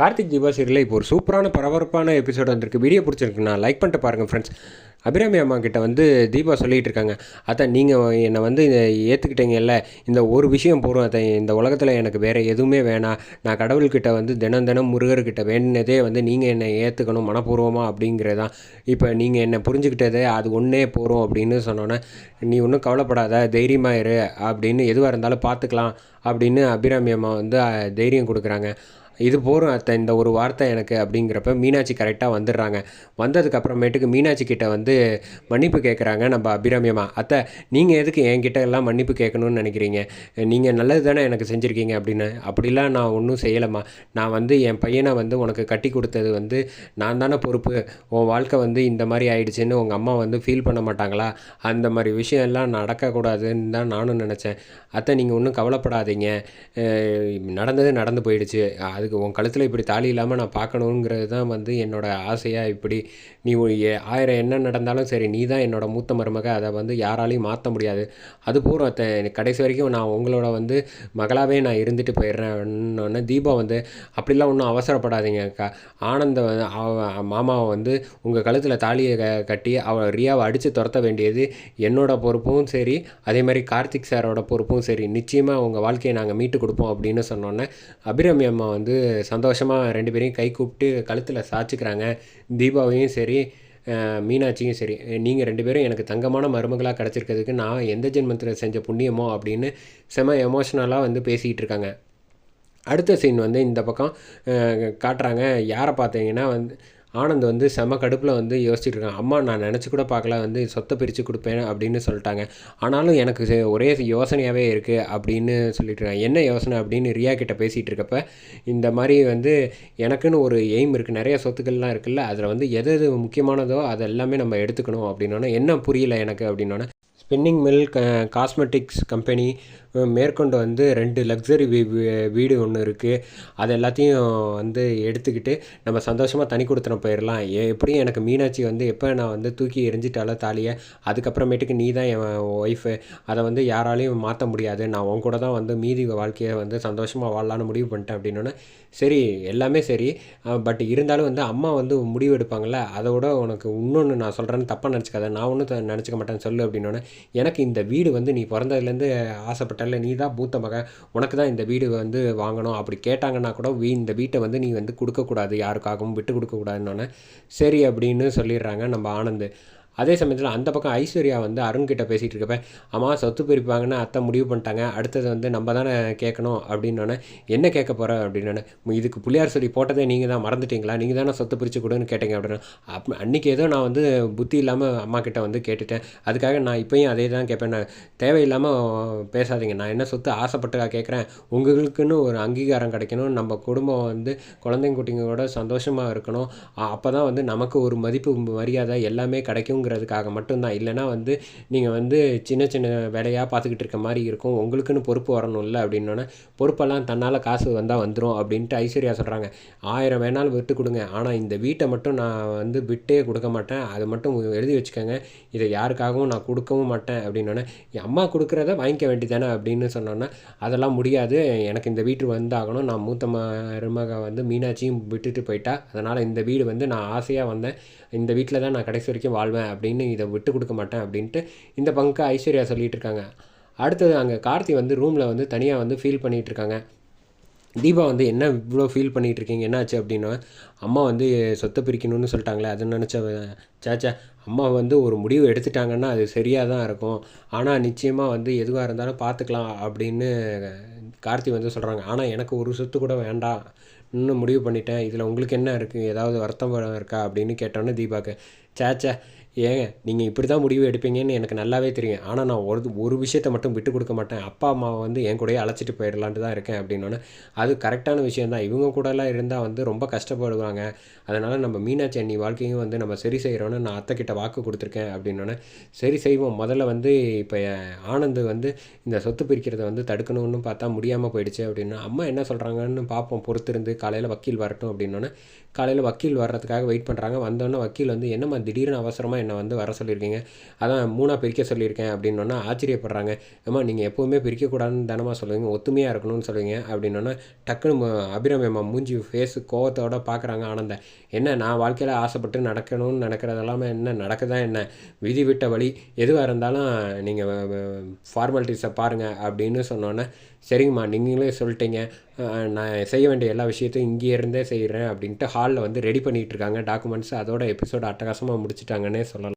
கார்த்திக் தீபா சீரியலில் இப்போ ஒரு சூப்பரான பரபரப்பான எபிசோட் வந்திருக்கு. வீடியோ பிடிச்சிருக்கு நான் லைக் பண்ணிட்டு பாருங்கள் ஃப்ரெண்ட்ஸ் அபிராமி அம்மா கிட்ட வந்து தீபா சொல்லிகிட்டு இருக்காங்க. அத்தை நீங்கள் என்னை வந்து ஏற்றுக்கிட்டீங்கல்ல இந்த ஒரு விஷயம் போகிறோம் அதை இந்த உலகத்தில் எனக்கு வேறு எதுவுமே வேணாம். நான் கடவுள்கிட்ட வந்து தினம் தினம் முருகர்கிட்ட வேண்டினதே வந்து நீங்கள் என்னை ஏற்றுக்கணும் மனப்பூர்வமாக அப்படிங்கிறதான் இப்போ நீங்கள் என்னை புரிஞ்சுக்கிட்டதே அது ஒன்றே போகிறோம் அப்படின்னு சொன்னோன்னே நீ ஒன்றும் கவலைப்படாத. தைரியமாக இரு. அப்படின்னு எதுவாக இருந்தாலும் பார்த்துக்கலாம் அப்படின்னு அபிராமி அம்மா வந்து தைரியம் கொடுக்குறாங்க. இது போகிறோம் அத்தை இந்த ஒரு வார்த்தை எனக்கு அப்படிங்கிறப்ப மீனாட்சி கரெக்டாக வந்துடுறாங்க. வந்ததுக்கப்புறமேட்டுக்கு மீனாட்சி கிட்டே வந்து மன்னிப்பு கேட்குறாங்க நம்ம அபிராமியம்மா அத்தை நீங்கள் எதுக்கு என்கிட்ட எல்லாம் மன்னிப்பு கேட்கணும்னு நினைக்கிறீங்க? நீங்கள் நல்லது தானே எனக்கு செஞ்சுருக்கீங்க அப்படின்னு. அப்படிலாம் நான் ஒன்றும் செய்யலைம்மா. நான் வந்து என் பையனை வந்து உனக்கு கட்டி கொடுத்தது வந்து நான் தானே பொறுப்பு. உன் வாழ்க்கை வந்து இந்த மாதிரி ஆயிடுச்சுன்னு உங்கள் அம்மா வந்து ஃபீல் பண்ண மாட்டாங்களா? அந்த மாதிரி விஷயம் எல்லாம் நடக்கக்கூடாதுன்னு தான் நானும் நினச்சேன். அத்தை நீங்கள் ஒன்றும் கவலைப்படாதீங்க. நடந்தது நடந்து போயிடுச்சு. அதுக்கு உன் கழுத்தில் இப்படி தாலி இல்லாமல் நான் பார்க்கணுங்கிறது தான் வந்து என்னோடய ஆசையாக இப்படி. நீ ஆயிரம் என்ன நடந்தாலும் சரி நீ தான் என்னோட மூத்த மருமக. அதை வந்து யாராலையும் மாற்ற முடியாது. அது போகிறோம் கடைசி வரைக்கும் நான் உங்களோட வந்து மகளாகவே நான் இருந்துட்டு போயிடுறேன் தீபா வந்து அப்படிலாம் ஒன்றும் அவசரப்படாதீங்க அக்கா. ஆனந்த மாமாவை வந்து உங்கள் கழுத்தில் தாலியை க கட்டி அவ ரியாவை அடித்து துரத்த வேண்டியது என்னோட பொறுப்பும் சரி அதே மாதிரி கார்த்திக் சாரோட பொறுப்பும் சரி. நிச்சயமாக உங்கள் வாழ்க்கையை நாங்கள் மீட்டு கொடுப்போம் அப்படின்னு சொன்னோன்னே அபிரமியம்மா வந்து சந்தோஷமாக ரெண்டு பேரையும் கை கூப்பிட்டு கழுத்தில் சாச்சிக்கிறாங்க தீபாவையும் சரி மீனாட்சியும் சரி. நீங்கள் ரெண்டு பேரும் எனக்கு தங்கமான மருமகளாக கிடச்சிருக்கிறதுக்கு நான் எந்த ஜென்மத்தில் செஞ்ச புண்ணியமோ அப்படின்னு செம எமோஷ்னலாக வந்து பேசிக்கிட்டு இருக்காங்க. அடுத்த சீன் வந்து இந்த பக்கம் காட்டுறாங்க. யாரை பார்த்தீங்கன்னா வந்து ஆனந்த் வந்து செம கடுப்பில் வந்து யோசிச்சுட்டு இருக்காங்க. அம்மா நான் நினச்சி கூட பார்க்கல. வந்து சொத்தை பிரித்து கொடுப்பேன் அப்படின்னு சொல்லிட்டாங்க. ஆனாலும் எனக்கு ஒரே யோசனையாகவே இருக்குது அப்படின்னு சொல்லிட்டு இருக்கேன் என்ன யோசனை? அப்படின்னு ரியா கிட்ட பேசிகிட்டு இருக்கப்ப இந்த மாதிரி வந்து எனக்குன்னு ஒரு எய்ம் இருக்குது நிறைய சொத்துக்கள்லாம் இருக்குல்ல. அதில் வந்து எது எது முக்கியமானதோ அது எல்லாமே நம்ம எடுத்துக்கணும் அப்படின்னோடனே என்ன புரியல எனக்கு? அப்படின்னோன்னே ஸ்பின்னிங் மில் காஸ்மெட்டிக்ஸ் கம்பெனி மேற்கொண்டு வந்து ரெண்டு லக்ஸரி வீ வீ- வீடு ஒன்று இருக்குது அது எல்லாத்தையும் வந்து எடுத்துக்கிட்டு நம்ம சந்தோஷமாக தனி கொடுத்துன போயிடலாம் எப்படியும் எனக்கு மீனாட்சி வந்து எப்போ நான் வந்து தூக்கி எரிஞ்சிட்டால தாலியை அதுக்கப்புறமேட்டுக்கு நீ தான் என் ஒய்ஃபு அதை வந்து யாராலையும் மாற்ற முடியாது. நான் உன் கூட தான் வந்து மீதி வாழ்க்கையை வந்து சந்தோஷமாக வாழலான்னு முடிவு பண்ணிட்டேன் அப்படின்னோடனே சரி எல்லாமே சரி. பட் இருந்தாலும் வந்து அம்மா வந்து முடிவு எடுப்பாங்கள்ல விட உனக்கு இன்னொன்று நான் சொல்கிறேன்னு தப்பாக நினச்சிக்காத. நான் ஒன்றும் நினச்சிக்க மாட்டேன்னு சொல்லு அப்படின்னோடனே எனக்கு இந்த வீடு வந்து நீ பிறந்ததுலேருந்து ஆசைப்பட்டல நீ தான் பூத்த மகன் உனக்கு தான் இந்த வீடு வந்து வாங்கணும். அப்படி கேட்டாங்கன்னா கூட வீ இந்த வீட்டை வந்து நீ வந்து கொடுக்கக்கூடாது. யாருக்காகவும் விட்டு கொடுக்கக்கூடாதுன்னொன்னே சரி அப்படின்னு சொல்லிடுறாங்க நம்ம ஆனந்த். அதே சமயத்தில் அந்த பக்கம் ஐஸ்வர்யா வந்து அருண்கிட்ட பேசிகிட்டு இருக்கப்ப அம்மா சொத்து பிரிப்பாங்கன்னு அத்தை முடிவு பண்ணிட்டாங்க. அடுத்தது வந்து நம்ம தானே கேட்கணும். அப்படின்னோடனே என்ன கேட்க போகிற அப்படின்னோடனே இதுக்கு புள்ளியார் சொல்லி போட்டதே நீங்கள் தான். மறந்துட்டீங்களா? நீங்கள் தானே சொத்து பிரித்து கொடுன்னு கேட்டீங்க. அப்படின்னா அப் அன்றைக்கி ஏதோ நான் வந்து புத்தி இல்லாமல் அம்மா கிட்ட வந்து கேட்டுட்டேன். அதுக்காக நான் இப்போயும் அதே தான் கேட்பேன். நான் தேவையில்லாமல் பேசாதீங்க. நான் என்ன சொத்து ஆசைப்பட்டு கேட்குறேன். உங்களுக்குன்னு ஒரு அங்கீகாரம் கிடைக்கணும். நம்ம குடும்பம் வந்து குழந்தைங்க குட்டிங்களோட சந்தோஷமாக இருக்கணும். அப்போ தான் வந்து நமக்கு ஒரு மதிப்பு மரியாதை எல்லாமே கிடைக்கும் கிடைக்குங்கிறதுக்காக மட்டும்தான். இல்லைன்னா வந்து நீங்கள் வந்து சின்ன சின்ன வேலையாக பார்த்துக்கிட்டு இருக்க மாதிரி இருக்கும். உங்களுக்குன்னு பொறுப்பு வரணும்ல அப்படின்னோடனே பொறுப்பெல்லாம் தன்னால் காசு வந்தால் வந்துடும் அப்படின்ட்டு ஐஸ்வர்யா சொல்கிறாங்க ஆயிரம் வேணாலும் விட்டு கொடுங்க. ஆனால் இந்த வீட்டை மட்டும் நான் வந்து விட்டே கொடுக்க மாட்டேன். அதை மட்டும் எழுதி வச்சுக்கோங்க. இதை யாருக்காகவும் நான் கொடுக்கவும் மாட்டேன் அப்படின்னோடனே என் அம்மா கொடுக்குறத வாங்கிக்க வேண்டியதானே அப்படின்னு சொன்னோன்னே அதெல்லாம் முடியாது. எனக்கு இந்த வீட்டு வந்தாகணும். நான் மூத்த மருமக வந்து மீனாட்சியும் விட்டுட்டு போயிட்டா. அதனால் இந்த வீடு வந்து நான் ஆசையாக வந்தேன். இந்த வீட்டில் தான் நான் கடைசி வரைக்கும் வாழ்வேன் அப்படின்னு இதை விட்டு கொடுக்க மாட்டேன் அப்படின்ட்டு இந்த பங்கு ஐஸ்வர்யா சொல்லிட்டு இருக்காங்க அடுத்தது அங்கே கார்த்தி வந்து ரூமில் வந்து தனியாக வந்து ஃபீல் பண்ணிகிட்டு இருக்காங்க தீபா வந்து என்ன இவ்வளோ ஃபீல் பண்ணிகிட்டு இருக்கீங்க என்னாச்சு அப்படின்னா அம்மா வந்து சொத்தை பிரிக்கணும்னு சொல்லிட்டாங்களே அதை நினச்ச சேச்சா அம்மா வந்து ஒரு முடிவு எடுத்துட்டாங்கன்னா அது சரியாக தான் இருக்கும். ஆனால் நிச்சயமாக வந்து எதுவாக இருந்தாலும் பார்த்துக்கலாம் அப்படின்னு கார்த்தி வந்து சொல்கிறாங்க. ஆனால் எனக்கு ஒரு சொத்து கூட வேண்டாம் இன்னும் முடிவு பண்ணிட்டேன். இதில் உங்களுக்கு என்ன இருக்குது? ஏதாவது வருத்தம் இருக்கா? அப்படின்னு கேட்டோன்னே தீபாக்கு சேச்சே ஏங்க நீங்கள் இப்படி தான் முடிவு எடுப்பீங்கன்னு எனக்கு நல்லாவே தெரியும். ஆனால் நான் ஒரு ஒரு விஷயத்தை மட்டும் விட்டு கொடுக்க மாட்டேன். அப்பா அம்மாவை வந்து என் கூடயே அழைச்சிட்டு போயிடலான்ட்டு தான் இருக்கேன் அப்படின்னோடனே அது கரெக்டான விஷயம் தான் இவங்க கூடலாம் இருந்தால் வந்து ரொம்ப கஷ்டப்படுவாங்க. அதனால் நம்ம மீனாட்சி அண்ணி வாழ்க்கையும் வந்து நம்ம சரி செய்கிறோன்னு நான் அத்தைக்கிட்ட வாக்கு கொடுத்துருக்கேன் அப்படின்னோடனே சரி செய்வோம். முதல்ல வந்து இப்போ ஆனந்த் வந்து இந்த சொத்து பிரிக்கிறத வந்து தடுக்கணும்னு பார்த்தா முடியாமல் போயிடுச்சு அப்படின்னா அம்மா என்ன சொல்கிறாங்கன்னு பார்ப்போம். பொறுத்திருந்து காலையில் வக்கீல் வரட்டும் அப்படின்னோடனே காலையில் வக்கீல் வர்றதுக்காக வெயிட் பண்ணுறாங்க வந்தோடனே வக்கீல் வந்து என்னம்மா திடீர்னு அவசரமாக என்னை வந்து வர சொல்லியிருக்கீங்க. அதான் மூணாக பிரிக்க சொல்லியிருக்கேன் அப்படின்னோன்னா ஆச்சரியப்படுறாங்க. ஏமா நீங்கள் எப்போவுமே பிரிக்கக்கூடாதுன்னு தனமாக சொல்லுவீங்க? ஒத்துமையாக இருக்கணும்னு சொல்லுவீங்க? அப்படின்னோன்னா டக்குன்னு மு- மூஞ்சி ஃபேஸு கோவத்தோட பார்க்குறாங்க ஆனந்த. என்ன நான் வாழ்க்கையில் ஆசைப்பட்டு நடக்கணும்னு நினைக்கிறதெல்லாமே என்ன நடக்குதா என்ன? விதி விட்ட வழி எதுவாக இருந்தாலும் நீங்கள் ஃபார்மாலிட்டிஸை பாருங்கள் அப்படின்னு சொன்னோன்னே சரிங்கம்மா நீங்களே சொல்லிட்டீங்க. நான் செய்ய வேண்டிய எல்லா விஷயத்தையும் இங்கேயே இருந்தே செய்கிறேன் அப்படின்ட்டு ஹாலில் வந்து ரெடி பண்ணிகிட்டு இருக்காங்க. டாக்குமெண்ட்ஸ் அதோட எபிசோட் அட்டகாசமாக முடிச்சிட்டாங்கன்னே personal